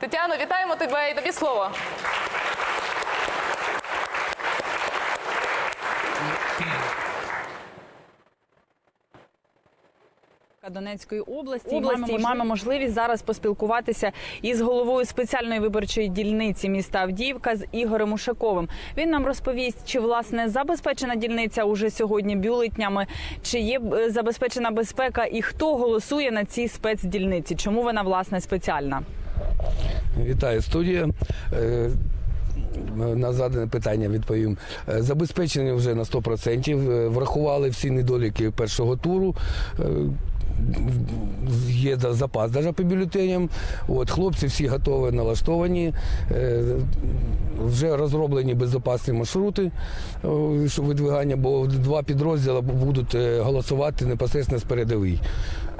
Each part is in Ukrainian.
Тетяно, вітаємо тебе і тобі слово. Донецької області, області і маємо можливість зараз поспілкуватися із головою спеціальної виборчої дільниці міста Авдіївка з Ігорем Ушаковим. Він нам розповість, чи власне забезпечена дільниця уже сьогодні бюлетнями, чи є е, забезпечена безпека, і хто голосує на цій спецдільниці? Чому вона власне спеціальна? Вітаю студія. Е, На задане питання відповім. Забезпечення Забезпечені вже на 100%. Е, Врахували всі недоліки першого туру. Є запас навіть по бюлетеням. От, хлопці всі готові, налаштовані. Е, Вже розроблені безпечні маршрути е, видвигання, бо два підрозділи будуть е, голосувати непосередньо з передовий.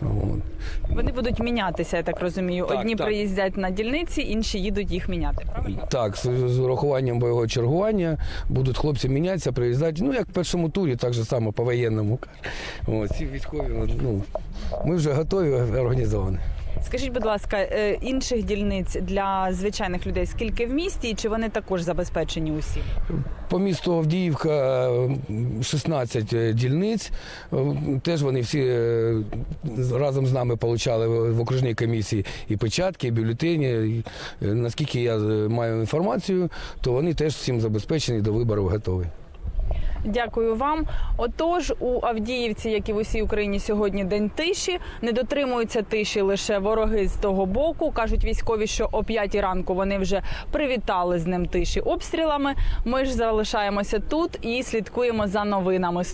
От. Вони будуть мінятися, я так розумію. Так, Одні так. приїздять на дільниці, інші їдуть їх міняти. Правильно? Так, з, з урахуванням бойового чергування будуть хлопці мінятися, приїздати. Ну, як в першому турі, так же само по воєнному. Ось, ці військові, ну, ми вже готові, організовані. Скажіть, будь ласка, е, інших дільниць для звичайних людей скільки в місті, і чи вони також забезпечені усі? По місту Авдіївка е, 16 дільниць. Е, Теж вони всі е, разом з нами отримали в окружній комісії і печатки, і бюлетені. Е, Наскільки я е, маю інформацію, то вони теж всім забезпечені до виборів готові. Дякую вам. Отож, у Авдіївці, як і в усій Україні, сьогодні день тиші. Не дотримуються тиші лише вороги з того боку. кажуть військові, що о 5 ранку вони вже привітали з ним тиші обстрілами. Ми ж залишаємося тут і слідкуємо за новинами.